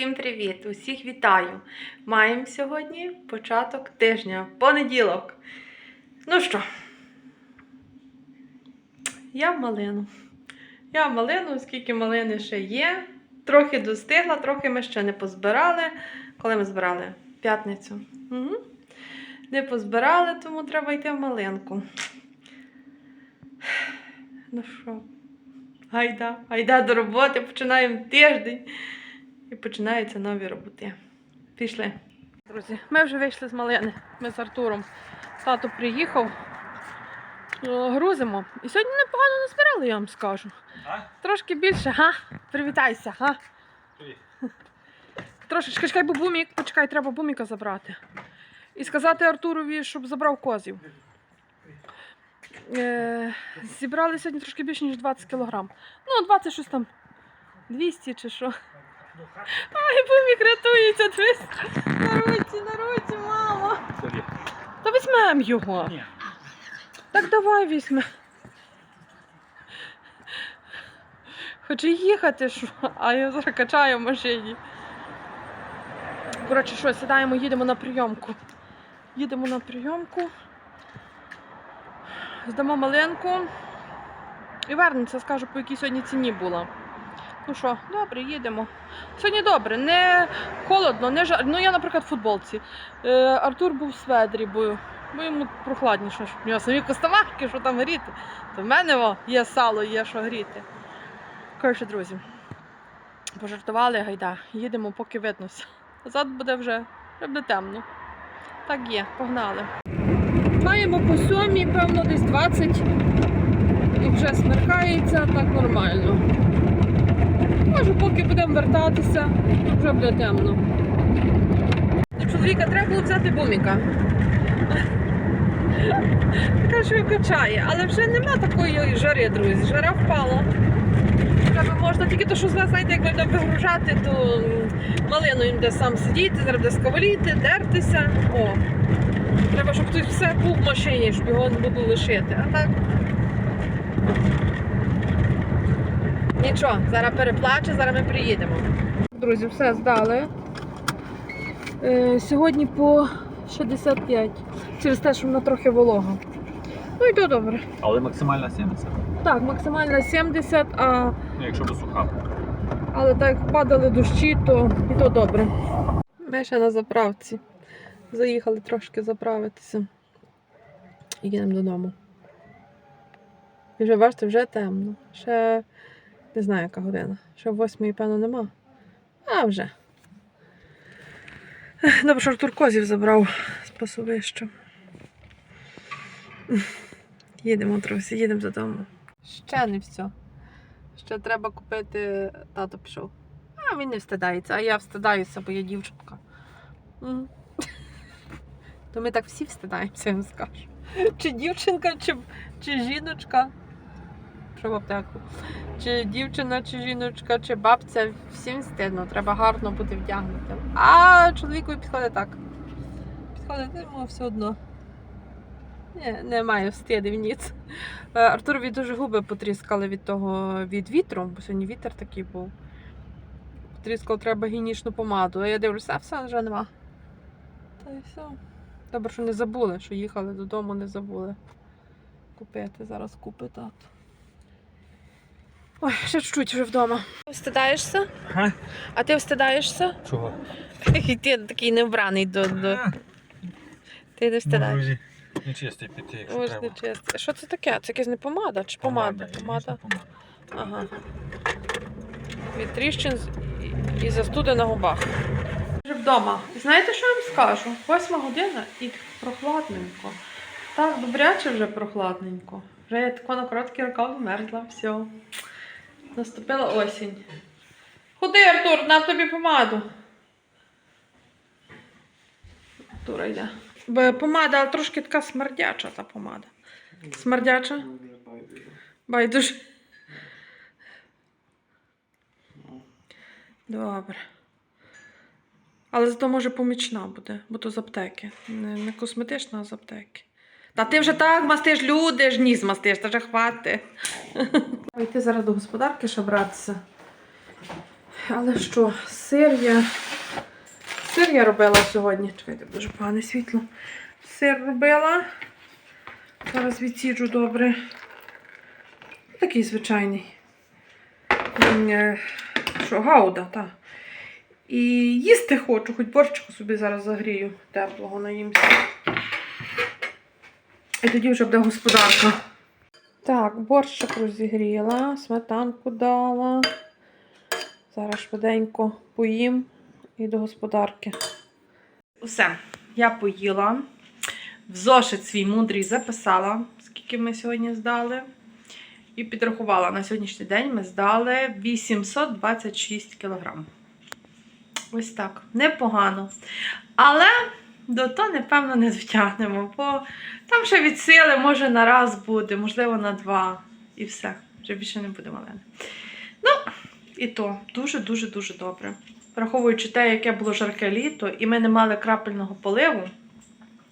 усім привіт! Усіх вітаю! Маємо сьогодні початок тижня, понеділок. Ну що, я в малину. Я в малину, оскільки малини ще є. Трохи достигла, трохи ми ще не позбирали. Коли ми збирали? В П'ятницю. Угу. Не позбирали, тому треба йти в малинку. Ну що, гайда, гайда до роботи, починаємо тиждень. І починаються нові роботи. Пішли. Друзі, ми вже вийшли з малини. Ми з Артуром. Тато приїхав. Е, Грузимо. І сьогодні непогано назбирали, я вам скажу. А? Трошки більше, га? Привітайся, га? Привіт. Трошечки чекай, бо бумік, почекай, треба буміка забрати. І сказати Артурові, щоб забрав козів. Е, зібрали сьогодні трошки більше, ніж 20 кілограм. Ну, 20 щось там. 200 чи що. Ай, бумік рятується, дивись. На руці, на руці, мама. Та візьмемо його. Ні. Так давай візьме. Хоче їхати, що? а я зараз качаю в машині. Коротше, що, сідаємо, їдемо на прийомку. Їдемо на прийомку. Здамо малинку. І вернеться, скажу, по якій сьогодні ціні була. Ну що, добре, їдемо. Сьогодні добре, не холодно, не жар. Ну я, наприклад, в футболці. Е, Артур був в сведрі, бо, бо йому прохладніше, щоб в нього самі костомахи, що там гріти. То в мене о, є сало, є що гріти. Коротше, друзі, пожартували гайда, їдемо, поки виднося. Назад буде вже, буде темно. Так є, погнали. Маємо по сьомій, певно, десь 20. І вже смеркається, так нормально. Поки будемо вертатися, то вже буде темно. Чоловіка треба було взяти буміка. Така що качає, але вже нема такої жари, друзі. Жара впала. Треба можна тільки то, що знаєте, як будемо вигружати, то малину їм де сам сидіти, зараз буде сковаліти, дертися. О. Треба, щоб хтось все був в машині, щоб його не було лишити. А так. Нічого, зараз переплачу, зараз ми приїдемо. Друзі, все здали. Е, сьогодні по 65. Через те, що вона трохи волога. Ну і то добре. Але максимальна 70. Так, максимально 70, а, Ну, якщо би суха. але так як падали дощі, то і то добре. Ми ще на заправці. Заїхали трошки заправитися. І їдемо додому. І вже бачите, вже темно. Ще не знаю, яка година. Ще восьмої, певно, нема. А вже. Добре, що Артур Козів забрав з пасовища. Їдемо, друзі, їдемо додому. Ще не все. Ще треба купити. Тато пішов. А він не встидається, а я встидаюся, бо я дівчинка. То ми так всі встидаємося, я вам скажу. Чи дівчинка, чи, чи жіночка. Що в аптеку. Чи дівчина, чи жіночка, чи бабця, всім стидно, треба гарно бути вдягнутим. А чоловікові підходить так. Підходить, йому все одно. Ні, немає встидів ніц. Е, Артурові дуже губи потріскали від того від вітру, бо сьогодні вітер такий був. Потріскав, треба гігієнічну помаду. А я дивлюся, все вже нема. Та й все. Добре, що не забули, що їхали додому, не забули купити. Зараз купить тато. Ой, ще чуть-чуть вже вдома. Встидаєшся? А ти встидаєшся? Чого? І ти такий невбраний до. до... Ти не встидаєш. Не чистий піти, якщо Ось треба. не чисто. Що це таке? Це якась не помада чи помада? Помада. помада. Ага. Від тріщин і- і застуди на губах. Вже вдома. Знаєте, що я вам скажу? Восьма година і прохладненько. Так, добряче вже прохладненько. Вже я тако на короткі рукав вмерзла, все. Наступила осінь. Ходи, Артур, нам тобі помаду. Артура йде. Бо помада, але трошки така смердяча та помада. Смердяча? Байдуже. Добре. Але зато може помічна буде, бо то з аптеки. Не, не косметична, а з аптеки. Та ти вже так мастиш, люди ж ніс мастиш, та вже хвати. Йти зараз до господарки ще братися. але що, сир я. Сир я робила сьогодні. Чекайте, дуже погане світло. Сир робила. Зараз відсіджу добре. Такий звичайний. Е, Що, гауда, так. І їсти хочу, хоч борщику собі зараз загрію теплого наїмся. І тоді вже буде господарка. Так, борщик розігріла, сметанку дала. Зараз швиденько поїм і до господарки. Усе, я поїла. В зошит свій мудрий записала, скільки ми сьогодні здали. І підрахувала на сьогоднішній день ми здали 826 кілограм. Ось так. Непогано. Але до то, напевно, не дотягнемо, бо там ще від сили, може, на раз буде, можливо, на два. І все. Вже більше не буде малини. Ну, і то дуже-дуже дуже добре. Враховуючи те, яке було жарке літо, і ми не мали крапельного поливу,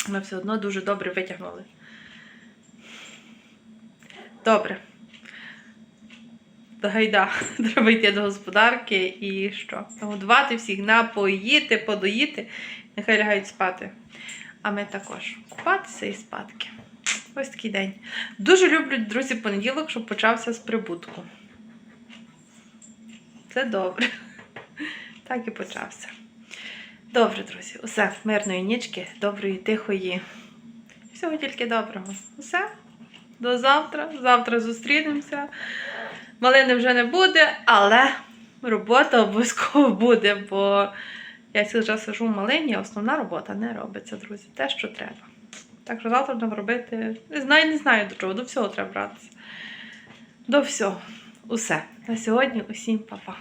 ми все одно дуже добре витягнули. Добре. До гайда. Треба йти до господарки і що? Нагодувати всіх, напоїти, подоїти. Нехай лягають спати. А ми також купатися і спадки. Ось такий день. Дуже люблю, друзі, понеділок, щоб почався з прибутку. Це добре. Так і почався. Добре, друзі, усе. Мирної нічки, доброї, тихої. Всього тільки доброго. Усе. До завтра. Завтра зустрінемося. Малини вже не буде, але робота обов'язково буде, бо я цілий час сижу в малині, а основна робота не робиться, друзі. Те, що треба. Так що завтра будемо робити. Не знаю, не знаю до чого, до всього треба братися. До всього. Усе. На сьогодні усім па-па.